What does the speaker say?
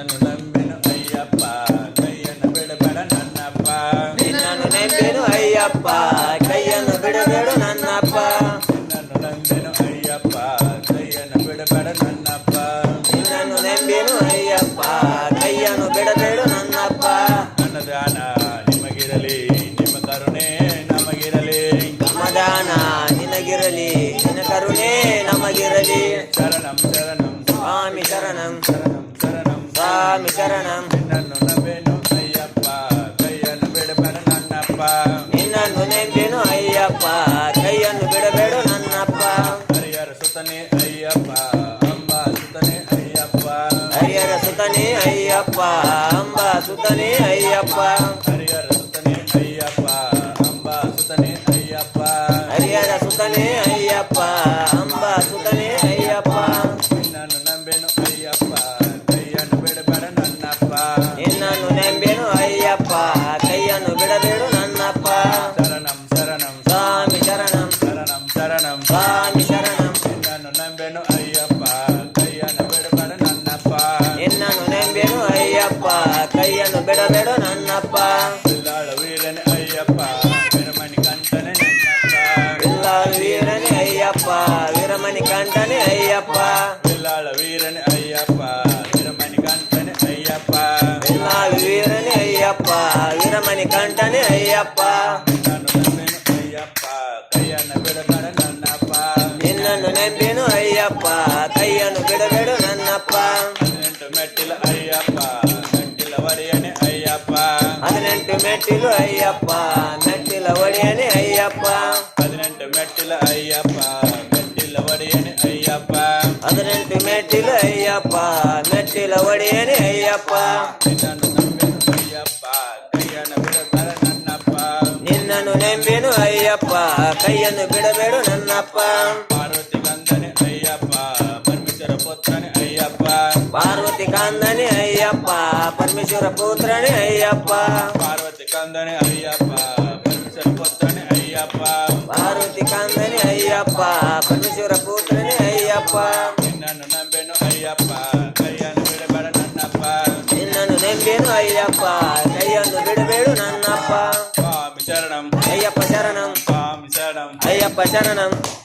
నిన్నను నంబెను అయ్యప్ప కయ్యను బిడబెడ నన్నప్ప నిన్నను నెంపెను అయ్యప్ప కయ్యను బిడబెడు నన్నప్ప నిన్నను నంబెను అయ్యప్ప కయ్యను బిడబెడ నన్నప్ప నిన్నను నెంబెను అయ్యప్ప కయ్యను బిడబెడు నన్నప్ప అన్నదాన నిమగిరలి నిమ కరుణే నమగిరలి మదాన నినగిరలి నిన కరుణే నమగిరలి శరణం శరణం స్వామి శరణం శరణం శరణం స్వామి శరణం నన్ను నవ్వేను అయ్యప్ప కయ్యను విడబెడు నన్నప్ప. నిన్నను నెంపెను అయ్యప్ప కయ్యను విడబెడు నన్నప్ప హరియర సుతనే అయ్యప్ప. అంబా సుతనే అయ్యప్ప హరియర సుతనే అయ్యప్ప అంబ సుతనే అయ్యప్ప హరియర సుతనే అయ్యప్ప అంబా సుతనే అయ్యప్ప హరియర సుతనే అయ్యప్ప. శరణం స్వామి శరణం నిన్నను నంబెను అయ్యప్ప కయ్యను బిడబెడ నన్నప్ప నిన్నను నెంబెను అయ్యప్ప కయ్యను బిడబెడు నన్నప్ప పిల్లాడ వీరని అయ్యప్ప విరమణి కంటనే నన్నప్ప పిల్లాడు వీరని అయ్యప్ప. వీరమణి కంటని నెంబెను అయ్యప్ప కయ్యను బిడబెడు నన్నప్ప. పన్నెండు మెట్టిల అయ్యప్ప మెట్టిల వడి అని అయ్యప్ప. పదినెంటు మెట్టిలు అయ్యప్ప మెట్టిల ఒడి అని అయ్యప్ప. పదినెండు మెట్టిల అయ్యప్ప మెట్టిల వడి అని అయ్యప్ప. పదినెంటు మెట్టిలు అయ్యప్ప మెట్టిల ఒడి అని అయ్యప్ప. నిన్నను నమ్మిన అయ్యప్ప కయ్యన్న బిడబడ నన్నప్ప. నిన్నను నెంబెను అయ్యప్ప కయ్యను బిడబెడు నన్నప్ప. కాందని అయ్యప్ప పరమేశ్వర పుత్రని అయ్యప్ప. పార్వతి కందని అయ్యప్ప పరమేశ్వర పుత్రని అయ్యప్ప. పార్వతి కాందని అయ్యప్ప పరమేశ్వర పుత్రని అయ్యప్ప. నిన్నను నమ్మెను అయ్యప్ప కయ్యను విడబడ నన్నప్ప. నిన్నను నెంబెను అయ్యప్ప కయ్యను బిడబెడు నన్నప్ప. స్వామి శరణం. అయ్యప్ప శరణం. స్వామి శరణం. అయ్యప్ప శరణం.